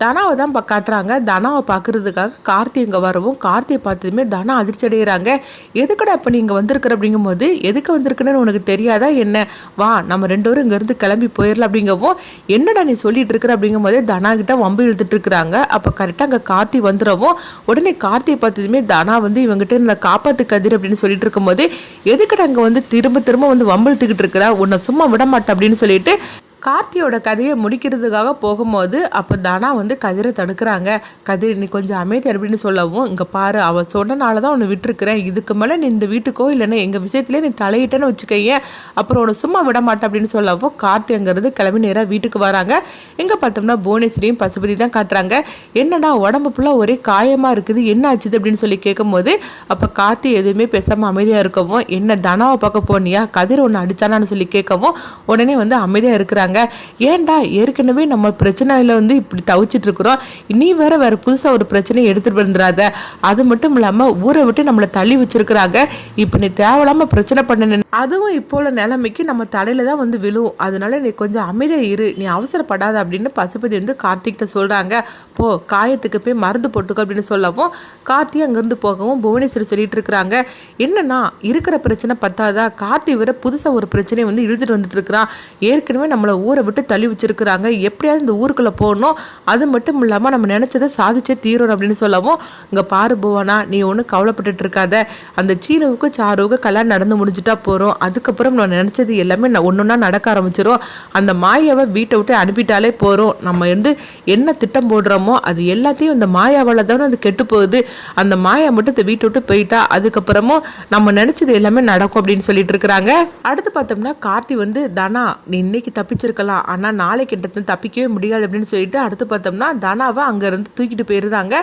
தனாவை தான் இப்போ காட்டுறாங்க. தனாவை பார்க்குறதுக்காக கார்த்தி இங்கே வரவும் கார்த்தியை பார்த்ததுமே தனா அதிர்ச்சி அடைகிறாங்க எதுக்குடா இப்போ நீங்கள் வந்திருக்கிற அப்படிங்கும்போது எதுக்கு வந்திருக்குன்னு உனக்கு தெரியாதா என்ன? வா நம்ம ரெண்டு பேரும் இங்கேருந்து கிளம்பி போயிடலாம் அப்படிங்கவும் என்னடா நீ சொல்லிட்டு இருக்கிற அப்படிங்கும்போதே தனா கிட்ட வம்பு இழுத்துட்டு இருக்கிறாங்க. அப்போ கரெக்டாக அங்கே கார்த்தி வந்துடவும் உடனே கார்த்தியை பார்த்ததுமே தனா வந்து இவங்ககிட்ட இந்த காப்பாத்து கதிர் அப்படின்னு சொல்லிட்டு இருக்கும்போது எதுக்கடா அங்கே வந்து திரும்ப திரும்ப வந்து வம்பு இழுத்துக்கிட்டு இருக்கிறா? உன்னை சும்மா விட மாட்டேன் அப்படின்னு சொல்லிட்டு கார்த்தியோட கதையை முடிக்கிறதுக்காக போகும்போது அப்போ தானா வந்து கதிரை தடுக்கிறாங்க. கதிர் நீ கொஞ்சம் அமைதி அப்படின்னு சொல்லவும் இங்கே பாரு அவள் சொன்னனால தான் உன்னை விட்டுருக்குறேன். இதுக்கு மேலே நீ இந்த வீட்டுக்கோ இல்லைன்னா எங்கள் விஷயத்துலேயே நீ தலையிட்டேன்னு வச்சுக்கையேன் அப்புறம் உன்னை சும்மா விட மாட்டேன் அப்படின்னு சொல்லவும் கார்த்தி அங்கேருந்து கிளம்பி நேராக வீட்டுக்கு வராங்க. எங்கே பார்த்தோம்னா புவனேஸ்வரியும் பசுபதி தான் காட்டுறாங்க. என்னடா உடம்பு ஃபுல்லாக ஒரே காயமாக இருக்குது. என்ன ஆச்சுது? அப்படின்னு சொல்லி கேட்கும்போது அப்போ கார்த்தி எதுவுமே பேசாமல் அமைதியாக இருக்கவும் என்ன தனாவை பார்க்க போனியா? கதிர் ஒன்று அடிச்சானான்னு சொல்லி கேட்கவும் உடனே வந்து அமைதியாக இருக்கிறாங்க. ஏன்டா ஏற்கனவே நம்ம பிரச்சனையில் வந்து இப்படி தவிச்சிட்டு இருக்கிறோம் நீ வேற வேற புதுசாக ஒரு பிரச்சனையை எடுத்துகிட்டு வந்துடாத அது மட்டும் இல்லாமல் ஊரை விட்டு நம்மளை தள்ளி வச்சிருக்கிறாங்க. இப்போ நீ தேவையில்லாமல் பிரச்சனை பண்ண அதுவும் இப்போ உள்ள நிலைமைக்கு நம்ம தலையில் தான் வந்து விழுவும். அதனால நீ கொஞ்சம் அமைதியாக இரு. நீ அவசரப்படாத அப்படின்னு பசுபதி வந்து கார்த்திகிட்ட சொல்கிறாங்க போ காயத்துக்கு போய் மருந்து போட்டுக்கோ அப்படின்னு சொல்லவும் கார்த்தி அங்கேருந்து போகவும் புவனேஸ்வரி சொல்லிட்டு இருக்கிறாங்க என்னன்னா இருக்கிற பிரச்சனை பத்தாதா? கார்த்தி வேற புதுசாக ஒரு பிரச்சனையை வந்து இழுத்துட்டு வந்துட்டு இருக்கிறான் ஏற்கனவே நம்மளை ஊரை விட்டு தள்ளி வச்சுருக்குறாங்க. எப்படியாவது இந்த ஊருக்குள்ளே போகணும். அது மட்டும் இல்லாமல் நம்ம நினச்சதை சாதிச்சே தீரணும் அப்படின்னு சொல்லவும் இங்கே பாரு புவனா நீ ஒன்றும் கவலைப்பட்டுட்டு இருக்காத. அந்த சீனவுக்கு சாருவுக்கு கல்யாணம் நடந்து முடிஞ்சிட்டா போகிறோம் அதுக்கப்புறம் நான் நினச்சது எல்லாமே ஒன்று ஒன்றா நடக்க ஆரம்பிச்சிடும் அந்த மாயாவை வீட்டை விட்டு அனுப்பிட்டாலே போகிறோம் நம்ம வந்து என்ன திட்டம் போடுறோமோ அது எல்லாத்தையும் இந்த மாயாவால் தானே அது கெட்டு போகுது. அந்த மாயா மட்டும் இந்த வீட்டை விட்டு போயிட்டா அதுக்கப்புறமும் நம்ம நினச்சது எல்லாமே நடக்கும் அப்படின்னு சொல்லிட்டு இருக்கிறாங்க. அடுத்து பார்த்தோம்னா கார்த்தி வந்து தனா நீ இன்னைக்கு தப்பிச்சிருக்கலாம் ஆனால் நாளைக்கு கிட்ட தப்பிக்கவே முடியாது அப்படின்னு சொல்லிட்டு அடுத்து பார்த்தோம்னா தனாவை அங்கேருந்து தூக்கிட்டு போயிருந்தாங்க.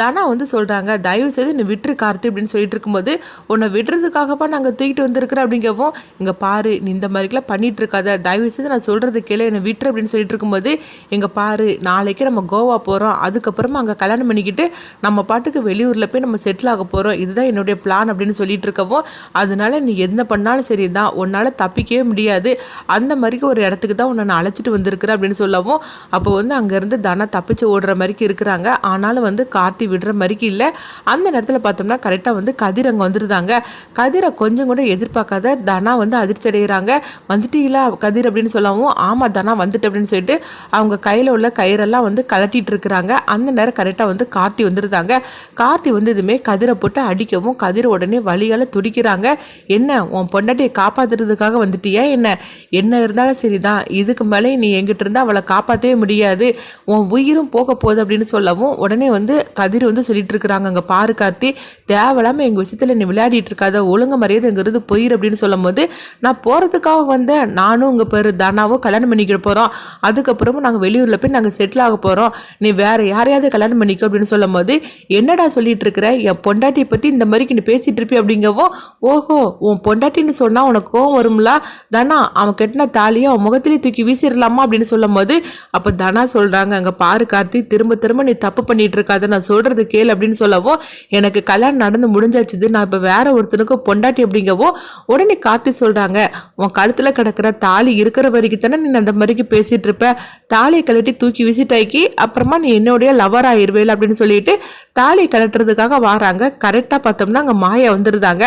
தனா வந்து சொல்கிறாங்க தயவு செய்து நீ விட்டுரு கார்த்தி அப்படின்னு சொல்லிட்டு இருக்கும்போது உன்னை விடுறதுக்காகப்பா நாங்கள் தூக்கிட்டு வந்திருக்கிறோம் அப்படிங்கவும் இங்கே பாரு நீ இந்த மாதிரிக்கெல்லாம் பண்ணிட்டு இருக்காத. தயவு செய்து நான் சொல்கிறது கேளு என்னை விட்டுரு அப்படின்னு சொல்லிட்டு இருக்கும்போது இங்கே பாரு நாளைக்கு நம்ம கோவா போகிறோம் அதுக்கப்புறமா அங்கே கல்யாணம் பண்ணிக்கிட்டு நம்ம பாட்டுக்கு வெளியூரில் போய் நம்ம செட்டில் ஆக போகிறோம் இதுதான் என்னுடைய பிளான் அப்படின்னு சொல்லிட்டு இருக்கவும் அதனால நீ என்ன பண்ணாலும் சரி தான் உன்னால் தப்பிக்கவே முடியாது. அந்த மாதிரிக்கு ஒரு இடத்துக்கு தான் உன்னை நான் அழைச்சிட்டு வந்திருக்கிறேன் அப்படின்னு சொல்லவும் அப்போ வந்து அங்கேருந்து தனா தப்பிச்சு ஓடுற மாதிரிக்கு இருக்கிறாங்க. ஆனாலும் வந்து கார்த்தி விடுற மாதிரிக்கு இல்லை. அந்த நேரத்தில் பார்த்தோம்னா கரெக்டாக வந்து கதிர் அங்கே வந்துருந்தாங்க கதிரை கொஞ்சம் கூட எதிர்பார்க்காத தனா வந்து அதிர்ச்சி அடைகிறாங்க வந்துட்டீங்களா கதிர்? அப்படின்னு சொல்லவும் ஆமாம் தனா வந்துட்டு அப்படின்னு சொல்லிட்டு அவங்க கையில் உள்ள கயிறெல்லாம் வந்து கலட்டிட்டு இருக்கிறாங்க. அந்த நேரம் கரெக்டாக வந்து கார்த்தி வந்துருந்தாங்க கார்த்தி வந்து இதுமே கதிரை போட்டு அடிக்கவும் கதிர் உடனே வழியால் துடிக்கிறாங்க. என்ன உன் பொண்டாட்டியை காப்பாத்துறதுக்காக வந்துட்டியா? என்ன? என்ன இருந்தாலும் சரிதான். இதுக்கு மேலே நீ எங்கிட்ட இருந்தால் அவளை காப்பாற்றவே முடியாது. உன் உயிரும் போக போகுது அப்படின்னு சொல்லவும் உடனே வந்து கதிர் வந்து சொல்லிட்டு இருக்கிறாங்க. அங்கே பாரு கார்த்தி தேவையில்லாமல் எங்கள் விஷயத்தில் நீ விளையாடிட்டு இருக்காத. ஒழுங்கு மரியாதை இங்கிருந்து போயிரு அப்படின்னு சொல்லும்போது நான் போகிறதுக்காக வந்தேன். நானும் உங்கள் பேர் தனாவும் கல்யாணம் பண்ணிக்க போகிறோம் அதுக்கப்புறமும் நாங்கள் வெளியூரில் போய் நாங்கள் செட்டில் ஆக போகிறோம் நீ வேறு யாரையாவது கல்யாணம் பண்ணிக்கோ அப்படின்னு சொல்லும்போது என்னடா சொல்லிட்டு இருக்கிற? என் பொண்டாட்டியை பற்றி இந்த மாதிரிக்கு நீ பேசிட்டு இருப்பி அப்படிங்கவும் ஓஹோ உன் பொண்டாட்டின்னு சொன்னால் உனக்கு கோவம் வரும்ல? தானா அவன் கட்டின தாலியை அவன் முகத்திலே தூக்கி வீசிடலாமா அப்படின்னு சொல்லும் போது அப்போ தனா சொல்கிறாங்க அங்கே பாரு கார்த்தி திரும்ப திரும்ப நீ தப்பு பண்ணிட்டு இருக்காத நான் சொல்கிறது கேள் அப்படின்னு சொல்லவும் எனக்கு கல்யாணம் நடந்து முடிஞ்சாச்சுது நான் இப்போ வேற ஒருத்தனுக்கு பொண்டாட்டி அப்படிங்கவும் உடனே கார்த்தி சொல்கிறாங்க உன் கழுத்தில் கிடக்கிற தாலி இருக்கிற வரைக்கும் தானே நீ அந்த மாதிரிக்கு பேசிட்டு இருப்ப? தாலியை கழட்டி தூக்கி விசிட்டாக்கி அப்புறமா நீ என்னுடைய லவர் ஆயிடுவேல் அப்படின்னு சொல்லிட்டு தாலியை கலட்டுறதுக்காக வராங்க. கரெக்டாக பார்த்தோம்னா அங்கே மாயா வந்துருந்தாங்க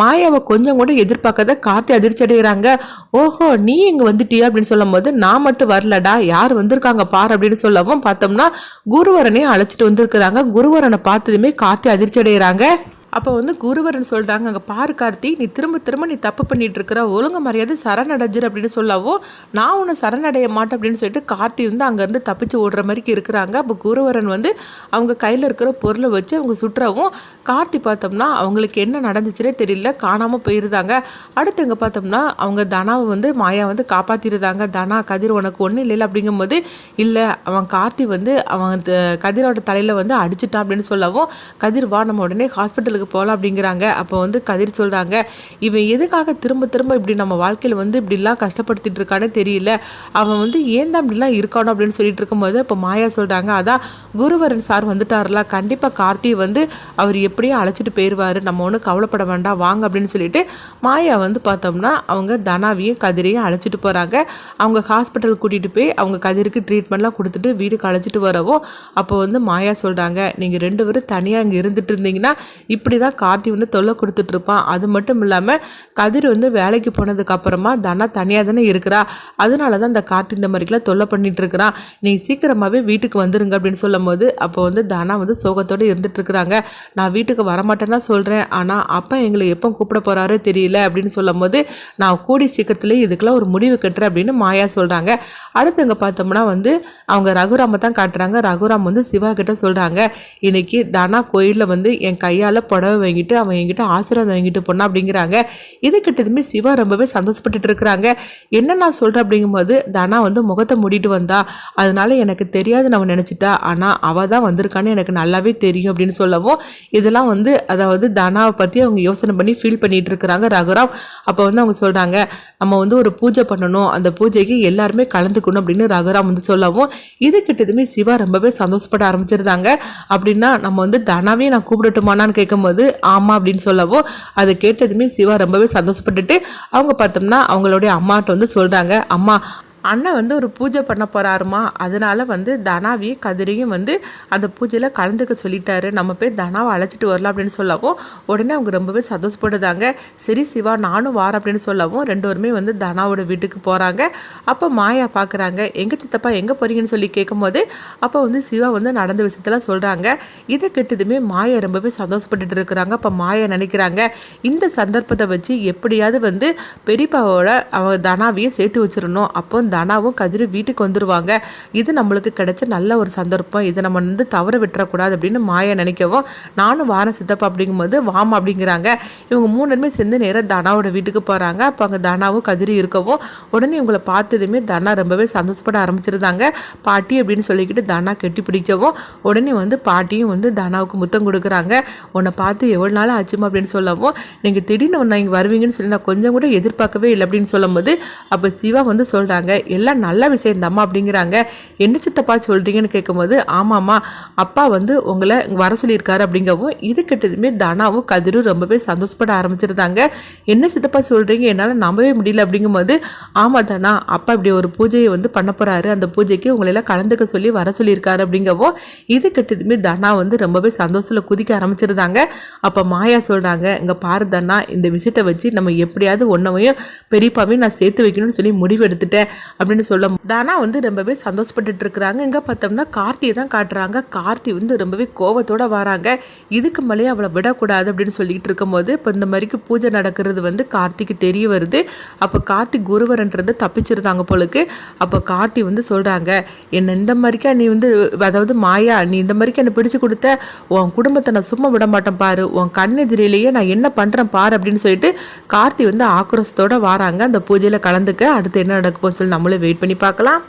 மாயாவை கொஞ்சம் கூட எதிர்பார்க்காத கார்த்தி அதிர்ச்சி அடைகிறாங்க ஓஹோ நீ இங்கே வந்துட்டியா? அப்படின்னு சொல்லும்போது நான் மட்டும் வரலடா யார் வந்திருக்காங்க பார் அப்படின்னு சொல்லவும் பார்த்தோம்னா குருவரனே அழைச்சிட்டு வந்திருக்கிறாங்க. குருவரனை பார்த்ததுமே கார்த்தி அதிர்ச்சி அடைகிறாங்க அப்போ வந்து குருவரன் சொல்கிறாங்க அங்கே பாரு கார்த்தி நீ திரும்ப திரும்ப நீ தப்பு பண்ணிட்டு இருக்கிற ஒழுங்கு மரியாதை சரணடைஞ்சிரு அப்படின்னு சொல்லவோ நான் உன்னை சரணடைய மாட்டேன் அப்படின்னு சொல்லிட்டு கார்த்தி வந்து அங்கேருந்து தப்பிச்சு ஓடுற மாதிரிக்கு இருக்கிறாங்க. அப்போ குருவரன் வந்து அவங்க கையில் இருக்கிற பொருளை வச்சு அவங்க சுற்றவும் கார்த்தி பார்த்தோம்னா அவங்களுக்கு என்ன நடந்துச்சுனே தெரியல காணாமல் போயிருந்தாங்க. அடுத்து இங்கே பார்த்தோம்னா அவங்க தனாவை வந்து மாயா வந்து காப்பாற்றிருந்தாங்க தனா கதிர் உனக்கு ஒன்றும் இல்லை அப்படிங்கும்போது இல்லை அவன் கார்த்தி வந்து அவன் கதிரோட தலையில் வந்து அடிச்சிட்டான் அப்படின்னு சொல்லவும் கதிர் வா நம்ம உடனே ஹாஸ்பிட்டலுக்கு ஹாஸ்பிட்டலுக்கு போகலாம் அப்படிங்கிறாங்க. அப்போ வந்து கதிர் சொல்கிறாங்க இவன் எதுக்காக திரும்ப திரும்ப இப்படி நம்ம வாழ்க்கையில் வந்து இப்படிலாம் கஷ்டப்படுத்திட்டு இருக்கானே தெரியல. அவன் வந்து ஏன் தான் இப்படிலாம் இருக்கானோ அப்படின்னு சொல்லிட்டு இருக்கும்போது இப்போ மாயா சொல்கிறாங்க அதான் குருவரன் சார் வந்துட்டார்ல கண்டிப்பாக கார்த்தி வந்து அவர் எப்படியோ அழைச்சிட்டு போயிடுவார் நம்ம ஒன்றும் கவலைப்பட வேண்டாம் வாங்க அப்படின்னு சொல்லிட்டு மாயா வந்து பார்த்தோம்னா அவங்க தனாவையும் கதிரையும் அழைச்சிட்டு போகிறாங்க அவங்க ஹாஸ்பிட்டல் கூட்டிகிட்டு போய் அவங்க கதிருக்கு ட்ரீட்மெண்ட்லாம் கொடுத்துட்டு வீடுக்கு அழைச்சிட்டு வரவோ அப்போ வந்து மாயா சொல்கிறாங்க நீங்கள் ரெண்டு பேரும் தனியாக இங்கே இருந்துட்டு இருந்தீங்கன்னா இப்படி தான் கார்த்தி வந்து தொல்லை கொடுத்துட்ருப்பான் அது மட்டும் இல்லாமல் கதிர் வந்து வேலைக்கு போனதுக்கப்புறமா தானா தனா தனியாக தானே இருக்கிறா. அதனால தான் இந்த கார்த்தி இந்த மாதிரிக்கெல்லாம் தொல்லை பண்ணிட்டு இருக்கிறான் நீங்கள் சீக்கிரமாகவே வீட்டுக்கு வந்துருங்க அப்படின்னு சொல்லும் போது அப்போ வந்து தனா வந்து சோகத்தோடு இருந்துகிட்ருக்குறாங்க நான் வீட்டுக்கு வரமாட்டேன்னா சொல்கிறேன் ஆனால் அப்பா எங்களை எப்போ கூப்பிட போகிறாரு தெரியல அப்படின்னு சொல்லும் போது நான் கூடி சீக்கிரத்துலேயே இதுக்கெல்லாம் ஒரு முடிவு கட்டுறேன் அப்படின்னு மாயா சொல்கிறாங்க அடுத்து இங்கே பார்த்தோம்னா வந்து அவங்க ரகுராமை தான் காட்டுறாங்க. ரகுராம் வந்து சிவா கிட்ட சொல்கிறாங்க இன்னைக்கு தனா கோயிலில் வந்து என் கையால் புடவை வாங்கிட்டு அவன் என்கிட்ட ஆசீர்வாதம் வாங்கிட்டு போனான் அப்படிங்கிறாங்க. இது கிட்டதுமே சிவா ரொம்பவே சந்தோஷப்பட்டுட்டு இருக்கிறாங்க என்ன நான் சொல்கிறேன் அப்படிங்கும்போது தனா வந்து முகத்தை மூடிட்டு வந்தா அதனால எனக்கு தெரியாது நம்ம நினச்சிட்டா. ஆனால் அவள் தான் வந்திருக்கான்னு எனக்கு நல்லாவே தெரியும் அப்படின்னு சொல்லவும் இதெல்லாம் வந்து அதாவது தனாவை பற்றி அவங்க யோசனை பண்ணி ஃபீல் பண்ணிட்டு இருக்கிறாங்க ரகுராம். அப்போ வந்து அவங்க சொல்கிறாங்க நம்ம வந்து ஒரு பூஜை பண்ணணும். அந்த பூஜைக்கு எல்லாருமே கலந்துக்கணும் அப்படின்னு ரகுராம் வந்து சொல்லவும் இது கிட்டதுமே சிவா ரொம்பவே சந்தோஷப்பட ஆரம்பிச்சிருந்தாங்க. அப்படின்னா நம்ம வந்து தனாவே நான் கூப்பிடட்டுமானான்னு கேட்கும்போது ஆமாம் அப்படின்னு சொல்லவோ அதை கேட்டதுமே சிவா ரொம்பவே சந்தோஷப்பட்டுட்டு அவங்க பார்த்தோம்னா அவங்களுடைய அம்மாட்ட வந்து சொல்கிறாங்க அம்மா அண்ணன் வந்து ஒரு பூஜை பண்ண போகிறாருமா அதனால் வந்து தனாவையும் கதிரையும் வந்து அந்த பூஜையில் கலந்துக்க சொல்லிட்டாரு. நம்ம போய் தனாவை அழைச்சிட்டு வரலாம் அப்படின்னு சொல்லவும் உடனே அவங்க ரொம்பவே சந்தோஷப்படுதாங்க சரி சிவா நானும் வாரேன் அப்படின்னு சொல்லவும் ரெண்டோருமே வந்து தனாவோட வீட்டுக்கு போகிறாங்க அப்போ மாயா பார்க்குறாங்க எங்கள் சித்தப்பா எங்கே போகிறீங்கன்னு சொல்லி கேட்கும்போது அப்போ வந்து சிவா வந்து நடந்த விஷயத்தெல்லாம் சொல்கிறாங்க இதை கெட்டதுமே மாயா ரொம்பவே சந்தோஷப்பட்டுட்டு இருக்கிறாங்க. அப்போ மாயா நினைக்கிறாங்க இந்த சந்தர்ப்பத்தை வச்சு எப்படியாவது வந்து பெரியப்பாவோட அவங்க தனாவையும் சேர்த்து வச்சிடணும். அப்போ தனாவும் கதிரும் வீட்டுக்கு வந்துடுவாங்க இது நம்மளுக்கு கிடைச்ச நல்ல ஒரு சந்தர்ப்பம். இதை நம்ம வந்து தவற விட்டுறக்கூடாது அப்படின்னு மாயா நினைக்கவும் நானும் வாரம் சித்தப்பா அப்படிங்கும்போது வாமா அப்படிங்கிறாங்க. இவங்க மூணுமே சேர்ந்து நேராக தனாவோட வீட்டுக்கு போகிறாங்க அப்போ அங்கே தனாவும் கதிரி இருக்கவும் உடனே இவங்களை பார்த்ததுமே தனா ரொம்பவே சந்தோஷப்பட ஆரம்பிச்சிருந்தாங்க. பாட்டி அப்படின்னு சொல்லிக்கிட்டு தனா கெட்டி பிடிக்கவும் உடனே வந்து பாட்டியும் வந்து தனாவுக்கு முத்தம் கொடுக்குறாங்க. உன்னை பார்த்து எவ்வளோ நாள் ஆச்சுமா? அப்படின்னு சொல்லவும் நீங்கள் திடீர்னு ஒன்று இங்கே வருவீங்கன்னு சொல்லி நான் கொஞ்சம் கூட எதிர்பார்க்கவே இல்லை அப்படின்னு சொல்லும்போது அப்போ சிவா வந்து சொல்கிறாங்க எல்லாம் நல்ல விஷயம் தம்மா அப்படிங்கிறாங்க. என்ன சித்தப்பா சொல்கிறீங்கன்னு கேட்கும்போது ஆமாம்மா அப்பா வந்து உங்களை வர சொல்லியிருக்காரு அப்படிங்கவும் இது கிட்டதுமே தனாவும் கதிரும் ரொம்பவே சந்தோஷப்பட ஆரம்பிச்சிருந்தாங்க. என்ன சித்தப்பா சொல்கிறீங்க என்னால் நம்பவே முடியல அப்படிங்கும்போது ஆமாம் தானா அப்பா இப்படி ஒரு பூஜையை வந்து பண்ண போகிறாரு அந்த பூஜைக்கு உங்களெல்லாம் கலந்துக்க சொல்லி வர சொல்லியிருக்காரு அப்படிங்கவும் இது கிட்டதுமே தனா வந்து ரொம்பவே சந்தோஷத்தில் குதிக்க ஆரம்பிச்சிருந்தாங்க. அப்போ மாயா சொல்கிறாங்க இங்கே பாரு தனா இந்த விஷயத்தை வச்சு நம்ம எப்படியாவது ஒன்றவையும் பெரியப்பாவையும் நான் சேர்த்து வைக்கணும்னு சொல்லி முடிவு எடுத்துட்டேன். அப்படின்னு சொல்ல தானா வந்து ரொம்பவே சந்தோஷப்பட்டுட்டு இருக்கிறாங்க. இங்கே பார்த்தோம்னா கார்த்தியை தான் காட்டுறாங்க. கார்த்தி வந்து ரொம்பவே கோவத்தோடு வராங்க. இதுக்கு மேலேயே அவளை விடக்கூடாது அப்படின்னு சொல்லிக்கிட்டு இருக்கும்போது இப்போ இந்த மாதிரிக்கு பூஜை நடக்கிறது வந்து கார்த்திக்கு தெரிய வருது. அப்போ கார்த்திக் குருவரன்றது தப்பிச்சிருந்தாங்க போலுக்கு. அப்போ கார்த்தி வந்து சொல்கிறாங்க என்ன இந்த மாதிரிக்கா நீ வந்து அதாவது மாயா நீ இந்த மாதிரிக்கு என்னை பிடிச்சு கொடுத்த? உன் குடும்பத்தை நான் சும்மா விட மாட்டேன் பாரு. உன் கண்ணெதிரிலேயே நான் என்ன பண்ணுறேன் பாரு அப்படின்னு சொல்லிட்டு கார்த்தி வந்து ஆக்ரோஷத்தோட வராங்க. அந்த பூஜையில் கலந்துக்க அடுத்து என்ன நடக்கும் சொல்லி நம்ம நம்மளும் வெயிட் பண்ணி பார்க்கலாம்.